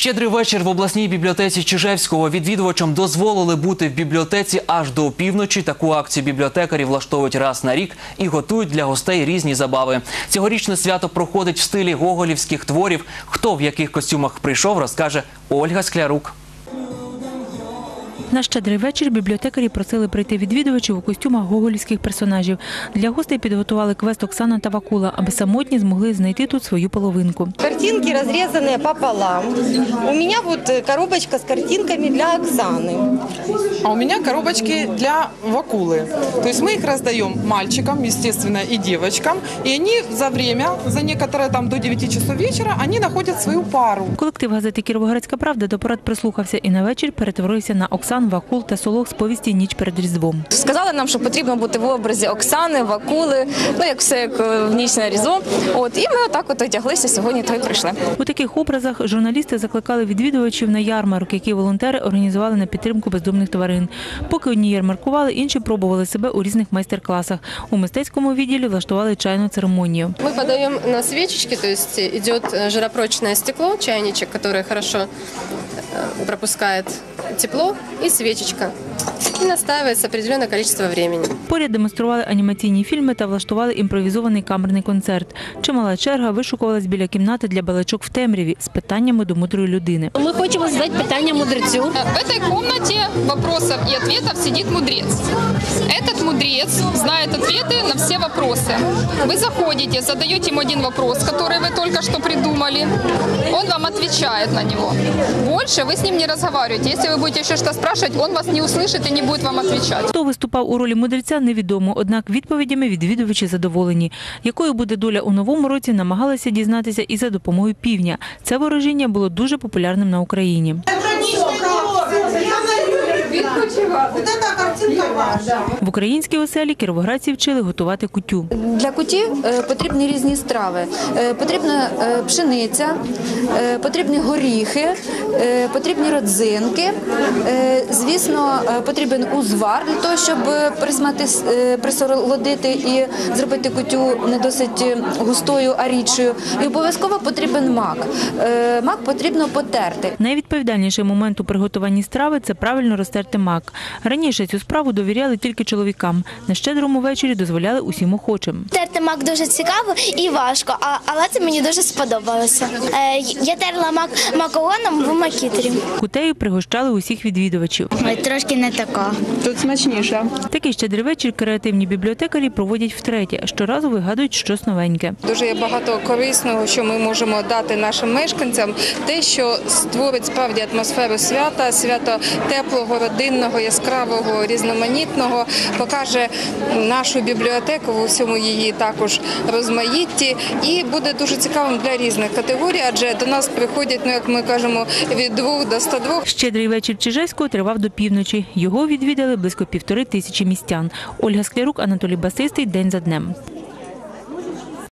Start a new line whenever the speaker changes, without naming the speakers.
Щедрий вечір в обласній бібліотеці Чижевського відвідувачам дозволили бути в бібліотеці аж до опівночі. Таку акцію бібліотекарі влаштовують раз на рік і готують для гостей різні забави. Цьогорічне свято проходить в стилі гоголівських творів. Хто в яких костюмах прийшов, розкаже Ольга Склярук.
На щедрий вечір бібліотекарі просили прийти відвідувачів у костюмах гоголівських персонажів. Для гостей підготували квест Оксана та Вакула, аби самотні змогли знайти тут свою половинку.
Картинки разрезанные пополам. У меня вот э, коробочка с картинками для Оксаны.
А у меня коробочки для вакулы. То есть мы их раздаем мальчикам, естественно, и девочкам. И они за время, за некоторое там до 9 часов вечера, они находят свою пару.
Колектив газети Кіровоградська правда до порад прислухався і на вечір перетворився на Оксан, Вакул та Солох з повісті Ніч перед Різдвом.
Сказали нам, що потрібно бути в образі Оксани, Вакули, ну як все як е, в ніч на різдво. От і ми отак от одяглися сьогодні. То й прийшли.
У таких образах журналісти закликали відвідувачів на ярмарок, який волонтери організували на підтримку бездомних тварин. Поки одні ярмаркували, інші пробували себе у різних майстер-класах. У мистецькому відділі влаштували чайну церемонію.
Мы подаем на свечечки, то есть идет э, жиропрочное стекло, чайничек, которое хорошо э, пропускает тепло, и свечечка. И настаивается определенное количество времени.
Поряд демонстрували анімаційні фільми та влаштували імпровізований камерний концерт. Чимала черга вишукувалась біля кімнати для балачок в темряві з питаннями до мудрої людини.
Ми хочемо задати питання мудрецю.
В цій кімнаті питань і відповідей сидить мудрец Этот мудрец знает ответы на все вопросы. Вы заходите, задаете ему один вопрос, который вы только что придумали. Он вам отвечает на него. Больше вы с ним не разговариваете. Если вы будете еще что спрашивать, он вас не услышит и не будет вам отвечать.
Хто виступав у ролі мудреця, невідомо. Однак відповідями відвідувачі задоволені. Якою буде доля у новому році, намагалися дізнатися і за допомогою півня. Це ворожіння було дуже популярним на Україні. В українській оселі кіровоградці вчили готувати кутю.
Для куті е, потрібні різні страви. Е, Потрібна е, пшениця, потрібні горіхи, потрібні родзинки. Звісно, потрібен узвар для того, щоб присмати, присолодити і зробити кутю не досить густою, а рідшою. І обов'язково потрібен мак. Мак потрібно потерти.
Найвідповідальніший момент у приготуванні страви це правильно розтерти мак. Раніше цю справу довіряли тільки чоловікам. На щедрому вечорі дозволяли усім охочим.
Терти мак дуже цікаво і важко, а, але це мені дуже сподобалося. Е, я терла мак макароном в макітрі.
Кутею пригощали усіх відвідувачів.
Трошки не така.
Тут смачніше.
Такий щедрий вечір креативні бібліотекарі проводять втретє. Щоразу вигадують щось новеньке.
Дуже є багато корисного, що ми можемо дати нашим мешканцям. Те, що створить справді атмосферу свята, свято теплого, родинного, яскравого, різноманітного, покаже нашу бібліотеку в усьому її також розмаїтті і буде дуже цікавим для різних категорій, адже до нас приходять, ну як ми кажемо, від 2 до 102
Щедрий вечір Чижевського тривав до півночі. Його відвідали близько півтори тисячі містян. Ольга Склярук, Анатолій Басистий. День за днем.